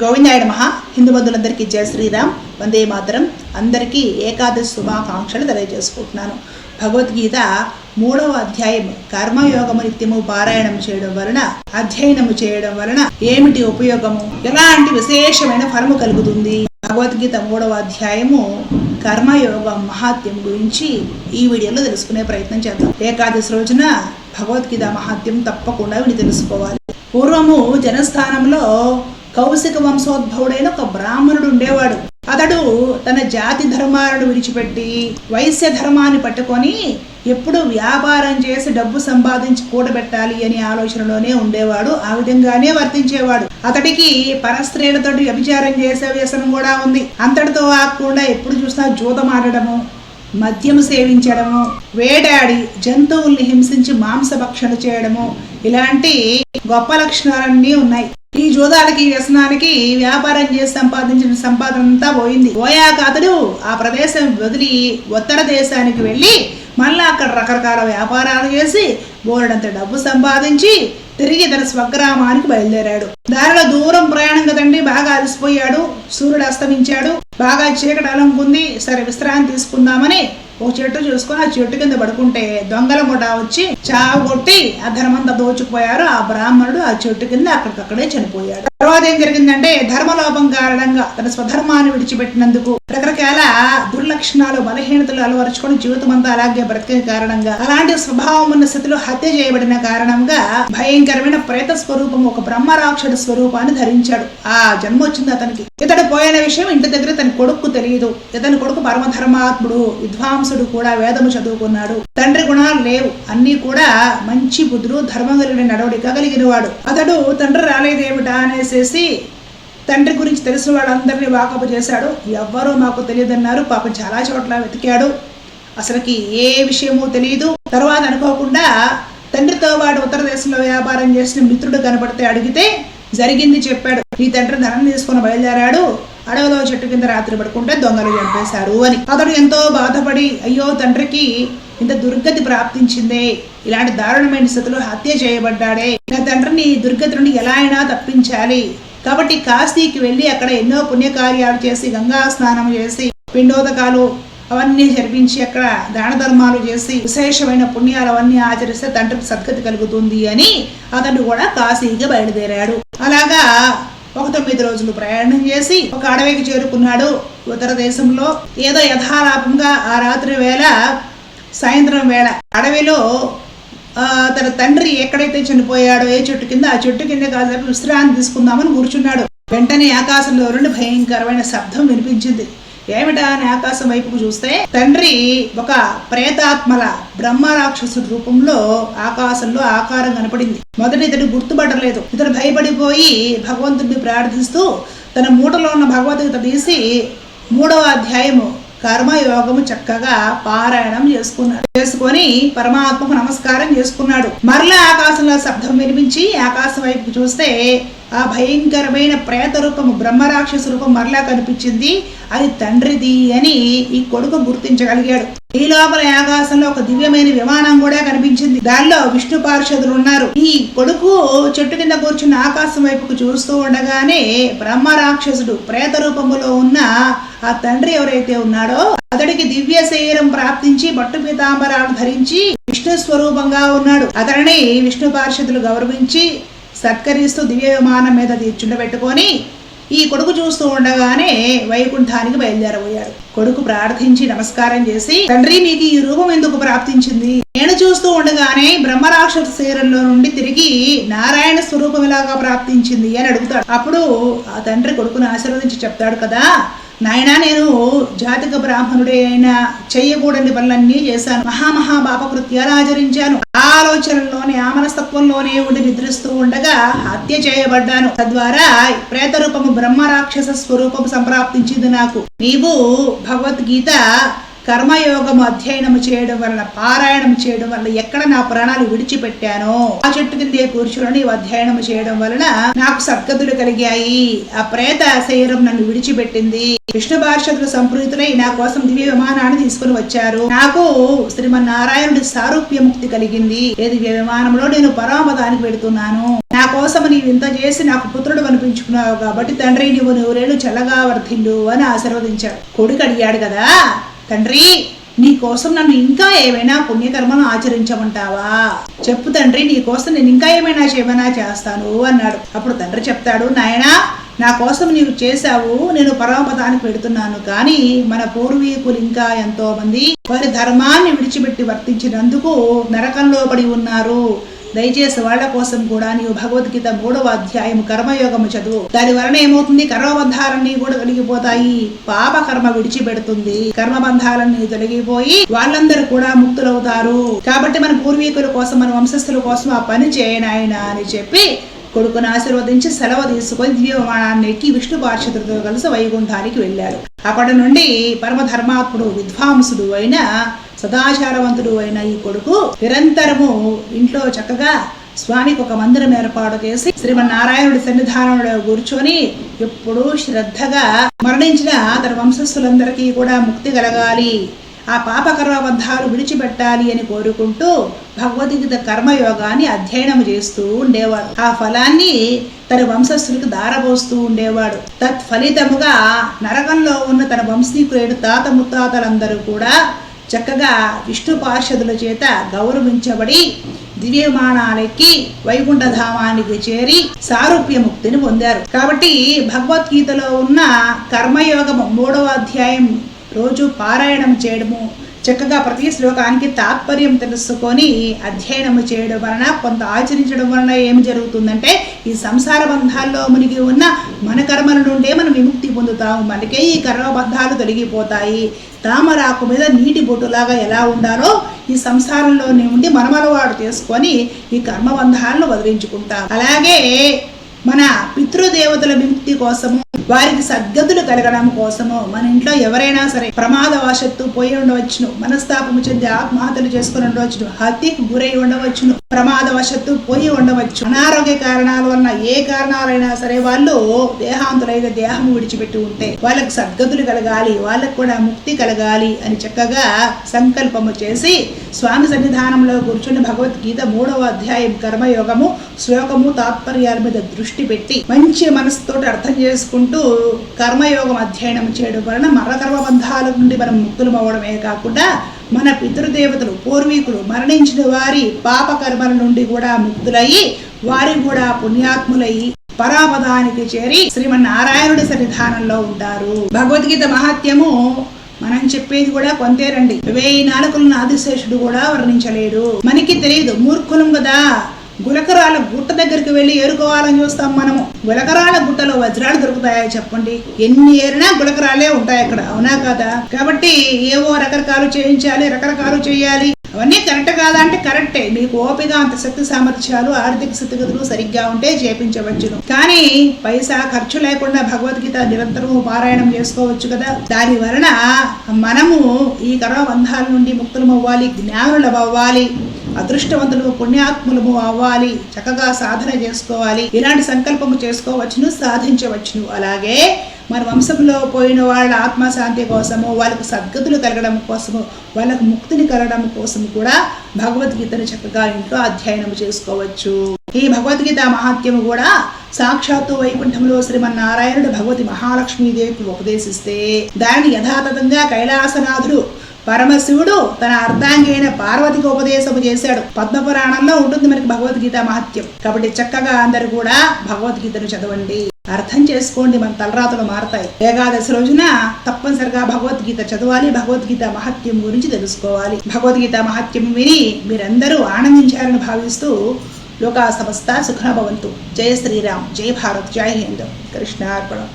గోవిందాయుడు మహా హిందూ బంధువులందరికీ జయ శ్రీరామ్. వందే మాతరం. అందరికీ ఏకాదశి శుభాకాంక్షలు తెలియజేసుకుంటున్నాను. భగవద్గీత మూడవ అధ్యాయం కర్మయోగము నిత్యము పారాయణం చేయడం వలన అధ్యయనము చేయడం వలన ఏమిటి ఉపయోగము? ఎలాంటి విశేషమైన ఫలము కలుగుతుంది? భగవద్గీత మూడవ అధ్యాయము కర్మయోగ మహాత్యం గురించి ఈ వీడియోలో తెలుసుకునే ప్రయత్నం చేద్దాం. ఏకాదశి రోజున భగవద్గీత మహాత్యం తప్పకుండా విని తెలుసుకోవాలి. పూర్వము జనస్థానంలో కౌశిక వంశోద్భవుడైన ఒక బ్రాహ్మణుడు ఉండేవాడు. అతడు తన జాతి ధర్మాలను విడిచిపెట్టి వైశ్య ధర్మాన్ని పట్టుకొని ఎప్పుడు వ్యాపారం చేసి డబ్బు సంపాదించి కూడబెట్టాలి అనే ఆలోచనలోనే ఉండేవాడు. ఆ విధంగానే వర్తించేవాడు. అతడికి పరస్త్రీలతో వ్యభిచారం చేసే వ్యసనం కూడా ఉంది. అంతటితో ఆకుండా ఎప్పుడు చూసినా జూతమాడడము మద్యం సేవించడము వేటాడి జంతువుల్ని హింసించి మాంసభక్షణ చేయడము ఇలాంటి గొప్ప లక్షణాలన్నీ ఉన్నాయి. ఈ జూదాలకి వ్యసనానికి వ్యాపారం చేసి సంపాదించిన సంపాదన అంతా పోయింది. పోయాక అతడు ఆ ప్రదేశం వదిలి ఉత్తర దేశానికి వెళ్ళి మళ్ళా అక్కడ రకరకాల వ్యాపారాలు చేసి బోలెడంత డబ్బు సంపాదించి తిరిగి తన స్వగ్రామానికి బయలుదేరాడు. దారిలో దూరం ప్రయాణం కదండి బాగా అలసిపోయాడు. సూర్యుడు అస్తమించాడు. బాగా చీకటి అలంకుంది. సరే విశ్రాంతి తీసుకుందామని ఓ చెట్టు చూసుకొని ఆ చెట్టు కింద పడుకుంటే దొంగల ముఠా వచ్చి చావగొట్టి ఆ ధర్మంతా దోచుకుపోయారు. ఆ బ్రాహ్మణుడు ఆ చెట్టు కింద అక్కడికక్కడే చనిపోయాడు. తర్వాత ఏం జరిగిందంటే ధర్మలోపం కారణంగా తన స్వధర్మాన్ని విడిచిపెట్టినందుకు రకరకాల దుర్లక్షణాలు బలహీనతలు అలవరుచుకొని జీవితం అంతా అలాగే బ్రతికే కారణంగా అలాంటి స్వభావం ఉన్న స్థితిలో హత్య చేయబడిన కారణంగా భయంకరమైన ప్రేత స్వరూపం ఒక బ్రహ్మరాక్షుడి స్వరూపాన్ని ధరించాడు. ఆ జన్మ వచ్చింది అతనికి. ఇతడు పోయిన విషయం ఇంటి దగ్గర తన కొడుకు తెలియదు. ఇతని కొడుకు పరమధర్మాత్ముడు విద్వాంసుడు కూడా వేదము చదువుకున్నాడు. తండ్రి గుణాలు లేవు. అన్ని కూడా మంచి బుద్ధుడు ధర్మం కలిగిన నడవడిక కలిగిన వాడు అతడు తండ్రి రాలేదేమిటా అనేసేసి తండ్రి గురించి తెలిసిన వాళ్ళందరినీ వాకపు చేశాడు. ఎవ్వరూ మాకు తెలియదన్నారు. పాపం చాలా చోట్ల వెతికాడు. అసలుకి ఏ విషయమో తెలియదు తర్వాత అనుకోకుండా తండ్రితో వాడు ఉత్తర దేశంలో వ్యాపారం చేసిన మిత్రుడు కనపడితే అడిగితే జరిగింది చెప్పాడు. ఈ తండ్రి ధనం తీసుకుని బయలుదేరాడు. అడవిలో చెట్టు కింద రాత్రి పడుకుంటే దొంగలు చంపేశారు అని. అతడు ఎంతో బాధపడి అయ్యో తండ్రికి ఇంత దుర్గతి ప్రాప్తించిందే. ఇలాంటి దారుణమైన స్థితిలో హత్య చేయబడ్డాడే. నా తండ్రిని దుర్గతి నుండి ఎలా అయినా తప్పించాలి. కాబట్టి కాశీకి వెళ్ళి అక్కడ ఎన్నో పుణ్యకార్యాలు చేసి గంగా స్నానం చేసి పిండోదకాలు అవన్నీ జరిపించి అక్కడ దాన ధర్మాలు చేసి విశేషమైన పుణ్యాలు అవన్నీ ఆచరిస్తే తండ్రికి సద్గతి కలుగుతుంది అని అతడు కూడా కాశీకి బయలుదేరాడు. అలాగా ఒక తొమ్మిది రోజులు ప్రయాణం చేసి ఒక అడవికి చేరుకున్నాడు ఉత్తర దేశంలో. ఏదో యథాలాపంగా ఆ రాత్రి వేళ సాయంత్రం వేళ అడవిలో తన తండ్రి ఎక్కడైతే చనిపోయాడో ఏ చెట్టు కింద ఆ చెట్టు కింద కాసేపు విశ్రాంతి తీసుకుందామని కూర్చున్నాడు. వెంటనే ఆకాశంలో నుండి భయంకరమైన శబ్దం వినిపించింది. ఏమిటా అని ఆకాశం వైపుకు చూస్తే తండ్రి ఒక ప్రేతాత్మల బ్రహ్మ రాక్షసుడి రూపంలో ఆకాశంలో ఆకారం కనపడింది. మొదటి ఇతడు గుర్తుపట్టలేదు. ఇతడు భయపడిపోయి భగవంతుడిని ప్రార్థిస్తూ తన మూటలో ఉన్న భగవద్గీత తీసి మూడవ అధ్యాయము కర్మయోగము చక్కగా పారాయణం చేసుకున్నాడు. చేసుకొని పరమాత్మకు నమస్కారం చేసుకున్నాడు. మరలా ఆకాశంలో శబ్దం వినిపించి ఆకాశం వైపు చూస్తే ఆ భయంకరమైన ప్రేత రూపము బ్రహ్మరాక్షస రూపం మరలా కనిపించింది. అది తండ్రిది అని ఈ కొడుకు గుర్తించగలిగాడు. ఈ లోపల ఆకాశంలో ఒక దివ్యమైన విమానం కూడా కనిపించింది. దానిలో విష్ణు పార్షదులు ఉన్నారు. ఈ కొడుకు చెట్టు కింద కూర్చున్న ఆకాశం వైపుకు చూస్తూ ఉండగానే బ్రహ్మ రాక్షసుడు ప్రేత రూపములో ఉన్న ఆ తండ్రి ఎవరైతే ఉన్నాడో అతడికి దివ్య శరీరం ప్రాప్తించి పట్టు పీతాంబరాలు ధరించి విష్ణు స్వరూపంగా ఉన్నాడు. అతడిని విష్ణు పార్షదులు గౌరవించి సత్కరిస్తూ దివ్య విమానం మీద తీర్చుండబెట్టుకొని ఈ కొడుకు చూస్తూ ఉండగానే వైకుంఠానికి బయలుదేరబోయారు. కొడుకు ప్రార్థించి నమస్కారం చేసి తండ్రి మీకు ఈ రూపం ఎందుకు ప్రాప్తించింది? నేను చూస్తూ ఉండగానే బ్రహ్మరాక్షస శరీరంలో నుండి తిరిగి నారాయణ స్వరూపం ఇలాగా ప్రాప్తించింది? అని అడుగుతాడు. అప్పుడు ఆ తండ్రి కొడుకును ఆశీర్వదించి చెప్తాడు కదా నాయనా నేను జాతిక బ్రాహ్మణుడే అయినా చెయ్యకూడని పనులన్నీ చేశాను. మహామహాపాప కృత్యాలు ఆచరించాను. ఆ ఆలోచనలోనే ఆ మనస్తత్వంలోనే ఉండి నిద్రిస్తూ ఉండగా హత్య చేయబడ్డాను. తద్వారా ప్రేతరూపము బ్రహ్మ రాక్షస స్వరూపము సంప్రాప్తించింది నాకు. నీవు భగవద్గీత కర్మయోగం అధ్యయనము చేయడం వలన పారాయణం చేయడం వల్ల ఎక్కడ నా ప్రాణాలు విడిచిపెట్టానో ఆ చెట్టు కిందే కూర్చుని అధ్యయనం చేయడం వలన నాకు సద్గతులు కలిగాయి. ఆ ప్రేత శరీరం నన్ను విడిచిపెట్టింది. విష్ణు పార్షదులు సంప్రీతులై నా కోసం దివ్య విమానాన్ని తీసుకుని వచ్చారు. నాకు శ్రీమన్నారాయణుడి సారూప్య ముక్తి కలిగింది. ఏ దివ్య విమానంలో నేను పరామదానికి పెడుతున్నాను నా కోసం నీవు ఇంత చేసి నాకు పుత్రుడు అనిపించుకున్నావు కాబట్టి తండ్రి నువ్వు నూరేళ్ళు చల్లగా వర్ధిల్లు అని ఆశీర్వదించాడు. కొడుకు అడిగాడు కదా తండ్రి నీ కోసం నన్ను ఇంకా ఏమైనా పుణ్యకర్మను ఆచరించమంటావా? చెప్పు తండ్రి నీ కోసం నేను ఇంకా ఏమైనా చేయమైనా చేస్తాను అన్నాడు. అప్పుడు తండ్రి చెప్తాడు నాయనా నా కోసం నీవు చేశావు నేను పరమపదానికి పెడుతున్నాను. కానీ మన పూర్వీకులు ఇంకా ఎంతో మంది వారి ధర్మాన్ని విడిచిపెట్టి వర్తించినందుకు నరకంలో పడి ఉన్నారు. దయచేసి వాళ్ళ కోసం కూడా నీవు భగవద్గీత మూడవ అధ్యాయం కర్మయోగము చదువు. దాని వలన ఏమవుతుంది? కర్మబంధాలన్నీ కూడా కలిగిపోతాయి పాప కర్మ విడిచిపెడుతుంది. కర్మబంధాలన్నీ తొలగిపోయి వాళ్ళందరూ కూడా ముక్తులవుతారు. కాబట్టి మన పూర్వీకుల కోసం మన వంశస్థుల కోసం ఆ పని చేయనాయన అని చెప్పి కొడుకును ఆశీర్వదించి సెలవు తీసుకొని దివ్యమానాన్ని ఎక్కి విష్ణు పార్షదులతో కలిసి వైకుంఠానికి వెళ్ళాడు అప్పటి నుండి పరమధర్మాత్ముడు విద్వాంసుడు అయిన సదాచారవంతుడు అయిన ఈ కొడుకు నిరంతరము ఇంట్లో చక్కగా స్వామికి ఒక మందిరం ఏర్పాటు చేసి శ్రీమన్నారాయణుడి సన్నిధానంలో కూర్చొని ఎప్పుడూ శ్రద్ధగా మరణించిన తన వంశస్థులందరికీ కూడా ముక్తి కలగాలి. ఆ పాపకర్మబంధాలు విడిచిపెట్టాలి అని కోరుకుంటూ భగవద్గీత కర్మయోగాన్ని అధ్యయనం చేస్తూ ఉండేవాడు. ఆ ఫలాన్ని తన వంశస్థులకు దారబోస్తూ ఉండేవాడు. తత్ఫలితముగా నరకంలో ఉన్న తన వంశీకులేడు తాత ముత్తాతలందరూ కూడా చక్కగా విష్ణు పార్షదుల చేత గౌరవించబడి దివ్యమానాలెక్కి వైకుంఠధామానికి చేరి సారూప్య ముక్తిని పొందారు. కాబట్టి భగవద్గీతలో ఉన్న కర్మయోగము మూడవ అధ్యాయం రోజు పారాయణం చేయడము చక్కగా ప్రతి శ్లోకానికి తాత్పర్యం తెలుసుకొని అధ్యయనం చేయడం వలన కొంత ఆచరించడం వలన ఏం జరుగుతుందంటే ఈ సంసార బంధాల్లో మునిగి ఉన్న మన కర్మల నుండే మనం విముక్తి పొందుతాము. మనకే ఈ కర్మబంధాలు తొలగిపోతాయి. తామరాకు మీద నీటి బొట్టులాగా ఎలా ఉండాలో ఈ సంసారంలోనే ఉండి మనమలవాడు చేసుకొని ఈ కర్మబంధాలను వదిలించుకుంటాం. అలాగే మన పితృదేవతల విముక్తి కోసము వారికి సద్గతులు కలగడం కోసము. మన ఇంట్లో ఎవరైనా సరే ప్రమాదవశత్తు పోయి ఉండవచ్చును. మనస్తాపము చెంది ఆత్మహత్యలు చేసుకుని ఉండవచ్చును. హత్యకు గురై ఉండవచ్చును. ప్రమాదవశత్తు పోయి ఉండవచ్చు. అనారోగ్య కారణాల వలన ఏ కారణాలైనా సరే వాళ్ళు దేహాంతులైన దేహం విడిచిపెట్టి ఉంటే వాళ్ళకి సద్గతులు కలగాలి వాళ్ళకు కూడా ముక్తి కలగాలి అని చక్కగా సంకల్పము చేసి స్వామి సన్నిధానంలో కూర్చుని భగవద్గీత మూడవ అధ్యాయం కర్మయోగము శ్లోకము తాత్పర్యాల మీద దృష్టి పెట్టి మంచి మనసుతో అర్థం చేసుకుంటూ కర్మయోగం అధ్యయనం చేయడం వలన మరకర్మ బంధాల నుండి మనం ముక్తులు అవ్వడమే కాకుండా మన పితృదేవతలు పూర్వీకులు మరణించిన వారి పాపకర్మల నుండి కూడా ముక్తులయ్యి వారి కూడా పుణ్యాత్ములయ్యి పరాపదానికి చేరి శ్రీమన్నారాయణుడి సన్నిధానంలో ఉంటారు. భగవద్గీత మహాత్యము మనం చెప్పేది కూడా కొంతేరండి వెయ్యి నాలుకలను ఆదిశేషుడు కూడా వర్ణించలేడు. మనకి తెలియదు మూర్ఖులం కదా. గులకరాల గుట్ట దగ్గరికి వెళ్ళి ఏరుకోవాలని చూస్తాం మనము. గులకరాల గుట్టలో వజ్రాలు దొరుకుతాయా చెప్పండి. ఎన్ని ఏరినా గులకరాలే ఉంటాయి అక్కడ. అవునా కదా? కాబట్టి ఏవో రకరకాలు చేయించాలి రకరకాలు చేయాలి. అవన్నీ కరెక్ట్ కాదా అంటే కరెక్టే. మీకు ఓపిక అంత శక్తి సామర్థ్యాలు ఆర్థిక స్థితిగతులు సరిగ్గా ఉంటే చేపించవచ్చును. కానీ పైసా ఖర్చు లేకుండా భగవద్గీత నిరంతరం పారాయణం చేసుకోవచ్చు కదా. దాని వలన మనము ఈ కర్మబంధాల నుండి ముక్తులమవ్వాలి జ్ఞానులవ్వాలి అదృష్టవంతులు పుణ్యాత్ములము అవ్వాలి. చక్కగా సాధన చేసుకోవాలి. ఇలాంటి సంకల్పము చేసుకోవచ్చును సాధించవచ్చును. అలాగే మన వంశంలో పోయిన వాళ్ళ ఆత్మశాంతి కోసము వాళ్ళకు సద్గతులు కలగడం కోసము వాళ్ళకు ముక్తిని కలగడం కోసం కూడా భగవద్గీతను చక్కగా ఇంట్లో అధ్యయనం చేసుకోవచ్చు. ఈ భగవద్గీత మహాత్యము కూడా సాక్షాత్తు వైకుంఠంలో శ్రీమన్నారాయణుడు భగవతి మహాలక్ష్మీదేవికి ఉపదేశిస్తే దాన్ని యథాతథంగా కైలాసనాథుడు పరమశివుడు తన అర్ధాంగైన పార్వతికి ఉపదేశము చేశాడు. పద్మపురాణంలో ఉంటుంది మనకి భగవద్గీత మహత్యం. కాబట్టి చక్కగా అందరు కూడా భగవద్గీతను చదవండి. అర్థం చేసుకోండి మన తలరాతలు మారతాయి. ఏకాదశి రోజున తప్పనిసరిగా భగవద్గీత చదవాలి భగవద్గీత మహత్యం గురించి తెలుసుకోవాలి. భగవద్గీత మహత్యం విని మీరందరూ ఆనందించారని భావిస్తూ లోకా సమస్త సుఖన భవంతు జయ శ్రీరామ్ జయ భారత్ జై హింద్ కృష్ణార్పణం